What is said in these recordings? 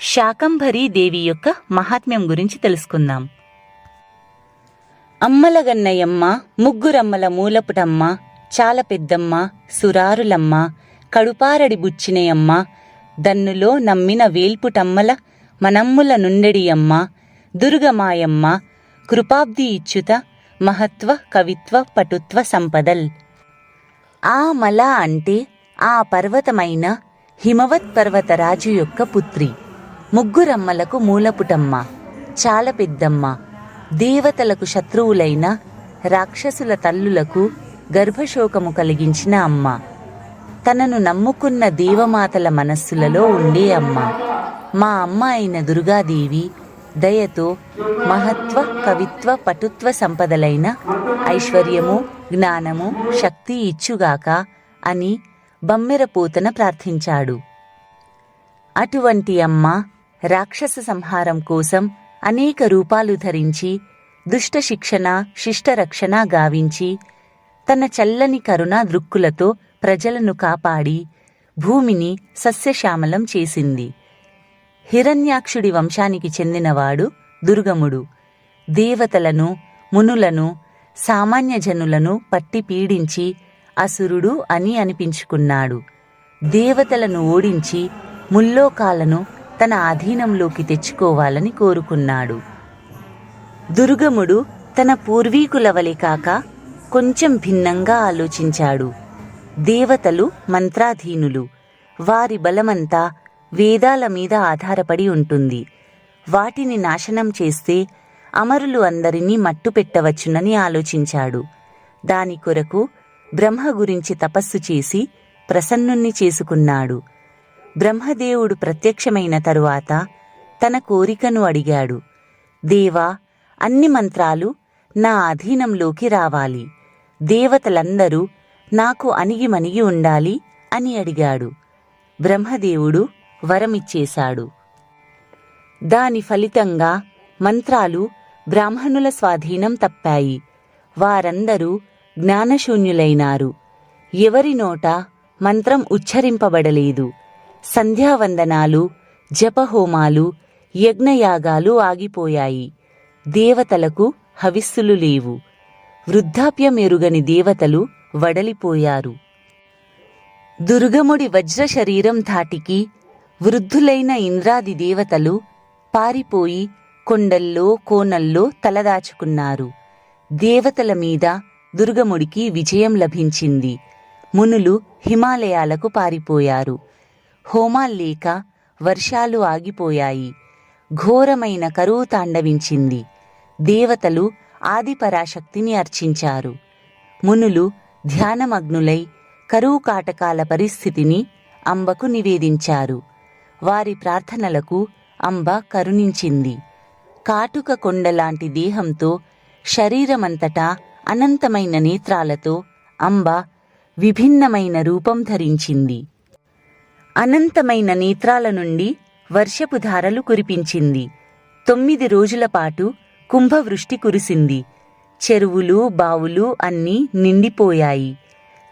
శాకంభరీ దేవి యొక్క మహాత్మ్యం గురించి తెలుసుకుందాం. అమ్మలగన్నయమ్మ ముగ్గురమ్మల మూలపుటమ్మ చాల పెద్దమ్మ సురారులమ్మ కడుపారడి బుచ్చినయమ్మ దన్నులో నమ్మిన వేల్పుటమ్మల మనమ్ముల నుండెడియమ్మ దుర్గమాయమ్మ కృపాబ్ది ఇచ్చుత మహత్వ కవిత్వ పటుత్వ సంపదల్. ఆ మల అంటే ఆ పర్వతమైన హిమవత్ పర్వతరాజు యొక్క పుత్రి. ముగ్గురమ్మలకు మూలపుటమ్మ చాలా పెద్దమ్మ. దేవతలకు శత్రువులైన రాక్షసుల తల్లులకు గర్భశోకము కలిగించిన అమ్మ. తనను నమ్ముకున్న దేవమాతల మనస్సులలో ఉండే అమ్మ. మా అమ్మ అయిన దుర్గాదేవి దయతో మహత్వ కవిత్వ పటుత్వ సంపదలైన ఐశ్వర్యము జ్ఞానము శక్తి ఇచ్చుగాక అని బమ్మెరపోతన ప్రార్థించాడు. అటువంటి అమ్మ రాక్షస సంహారం కోసం అనేక రూపాలు ధరించి దుష్ట శిక్షణ శిష్టరక్షణ గావించి తన చల్లని కరుణ దృక్కులతో ప్రజలను కాపాడి భూమిని సస్యశ్యామలం చేసింది. హిరణ్యాక్షుడి వంశానికి చెందినవాడు దుర్గముడు. దేవతలను మునులను సామాన్య జనులను పట్టి పీడించి అసురుడు అని అనిపించుకున్నాడు. దేవతలను ఓడించి ముల్లోకాలను తన ఆధీనంలోకి తెచ్చుకోవాలని కోరుకున్నాడు. దుర్గముడు తన పూర్వీకుల వలె కాక కొంచెం భిన్నంగా ఆలోచించాడు. దేవతలు మంత్రాధీనులు. వారి బలమంతా వేదాల మీద ఆధారపడి ఉంటుంది. వాటిని నాశనం చేస్తే అమరులు అందరినీ మట్టు పెట్టవచ్చునని ఆలోచించాడు. దాని కొరకు బ్రహ్మ గురించి తపస్సు చేసి ప్రసన్నుణ్ణి చేసుకున్నాడు. బ్రహ్మదేవుడు ప్రత్యక్షమైన తరువాత తన కోరికను అడిగాడు. దేవా అన్ని మంత్రాలు నా అధీనంలోకి రావాలి. దేవతలందరూ నాకు అణిగిమణిగి ఉండాలి అని అడిగాడు. బ్రహ్మదేవుడు వరమిచ్చేశాడు. దాని ఫలితంగా మంత్రాలు బ్రాహ్మణుల స్వాధీనం తప్పాయి. వారందరూ జ్ఞానశూన్యులైనారు. ఎవరి నోట మంత్రం ఉచ్చరింపబడలేదు. సంధ్యావందనాలు జపహోమాలు యజ్ఞయాగాలు ఆగిపోయాయి. దేవతలకు హవిస్సులు లేవు. వృద్ధాప్యమెరుగని దేవతలు వడలిపోయారు. దుర్గముడి వజ్ర శరీరం ధాటికి వృద్ధులైన ఇంద్రాది దేవతలు పారిపోయి కొండల్లో కోనల్లో తలదాచుకున్నారు. దేవతల మీద దుర్గముడికి విజయం లభించింది. మునులు హిమాలయాలకు పారిపోయారు. హోమాల్లేక వర్షాలు ఆగిపోయాయి. ఘోరమైన కరువు తాండవించింది. దేవతలు ఆదిపరాశక్తిని అర్చించారు. మునులు ధ్యానమగ్నులై కరువు కాటకాల పరిస్థితిని అంబకు నివేదించారు. వారి ప్రార్థనలకు అంబ కరుణించింది. కాటుక కొండలాంటి దేహంతో శరీరమంతటా అనంతమైన నేత్రాలతో అంబ విభిన్నమైన రూపం ధరించింది. అనంతమైన నేత్రాల నుండి వర్షపు ధారలు కురిపించింది. తొమ్మిది రోజుల పాటు కుంభవృష్టి కురిసింది. చెరువులు బావులు అన్నీ నిండిపోయాయి.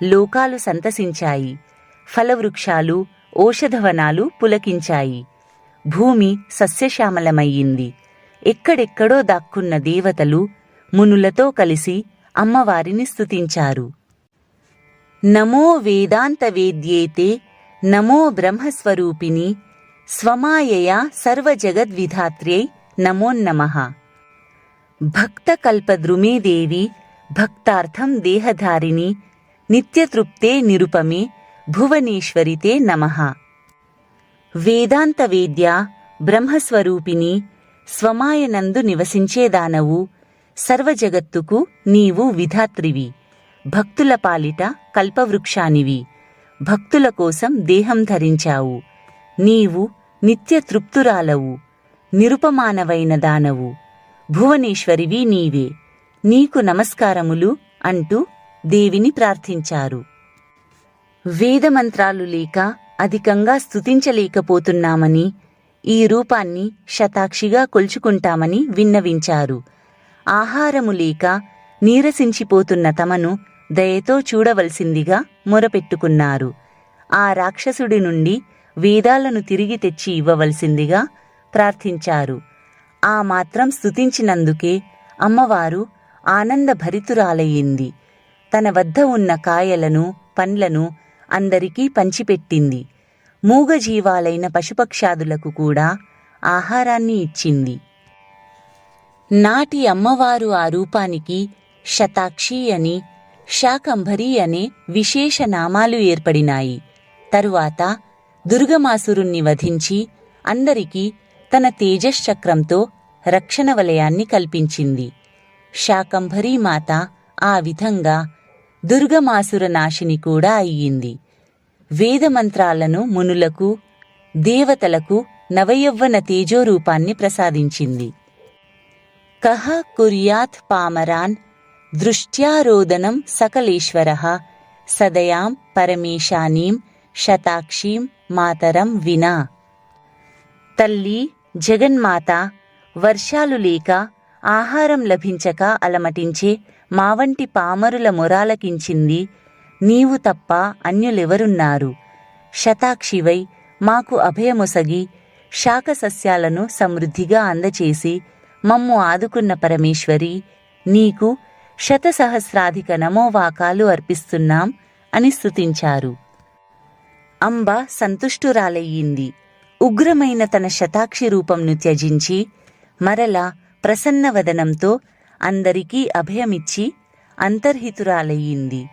లోకాలు సంతసించాయి. ఫలవృక్షాలు ఓషధవనాలు పులకించాయి. భూమి సస్యశ్యామలమయ్యింది. ఎక్కడెక్కడో దాక్కున్న దేవతలు మునులతో కలిసి అమ్మవారిని స్తుతించారు. నమో వేదాంత వేద్యేతే నమో బ్రహ్మస్వరూపిణి స్వమాయయా సర్వజగద్విధాత్ర్యై నమోన్నమః భక్తకల్పద్రుమే దేవి భక్తార్థం దేహధారిణి నిత్యతృప్తే నిరుపమే భువనేశ్వరితే నమః. వేదాంతవేద్య బ్రహ్మస్వరూపిణి స్వమాయనందు నివసించేదానవు సర్వజగత్తుకు నీవు విధాత్రివి భక్తుల పాలిట కల్పవృక్షానివి. భక్తుల కోసం దేహం ధరించావు. నీవు నిత్య తృప్తురాలవు నిరుపమానవైన దానవు. భువనేశ్వరివి నీవే. నీకు నమస్కారములు అంటూ దేవిని ప్రార్థించారు. వేదమంత్రాలు లేక అధికంగా స్తుతించలేకపోతున్నామని ఈ రూపాన్ని శతాక్షిగా కొల్చుకుంటామని విన్నవించారు. ఆహారము లేక నీరసించిపోతున్న తమను దయతో చూడవలసిందిగా మొరపెట్టుకున్నారు. ఆ రాక్షసుడి నుండి వేదాలను తిరిగి తెచ్చి ఇవ్వవలసిందిగా ప్రార్థించారు. ఆ మాత్రం స్తుతించినందుకే అమ్మవారు ఆనందభరితురాలయ్యింది. తన వద్ద ఉన్న కాయలను పండ్లను అందరికీ పంచిపెట్టింది. మూగజీవాలైన పశుపక్షాదులకు కూడా ఆహారాన్ని ఇచ్చింది. నాటి అమ్మవారు ఆ రూపానికి శతాక్షి అని శాకంభరి అనే విశేష నామాలు ఏర్పడినాయి. తరువాత దుర్గమాసురుణ్ణి వధించి అందరికీ తన తేజశ్చక్రంతో రక్షణ వలయాన్ని కల్పించింది. శాకంభరీ మాత ఆ విధంగా దుర్గమాసుర నాశిని కూడా అయ్యింది. వేదమంత్రాలను మునులకు దేవతలకు నవయవ్వన తేజోరూపాన్ని ప్రసాదించింది. కహ కుర్యాత్ పామరాన్ దృష్ట్యారోదనం సకలేశ్వర. సదయాం పరమేశానీం శతాక్షీం మాతరం వినా. తల్లి జగన్మాత వర్షాలు లేక ఆహారం లభించక అలమటించే మా వంటి పామరుల మొరాలకించింది నీవు తప్ప అన్యులెవరున్నారు. శతాక్షివై మాకు అభయమొసగి శాకసస్యాలను సమృద్ధిగా అందచేసి మమ్ము ఆదుకున్న పరమేశ్వరి నీకు శతసహస్రాధిక నమోవాకాలు అర్పిస్తున్నాం అని స్తుతించారు. అంబ సంతుష్టురాలయ్యింది. ఉగ్రమైన తన శతాక్షి రూపంను త్యజించి మరలా ప్రసన్నవదనంతో అందరికీ అభయమిచ్చి అంతర్హితురాలయ్యింది.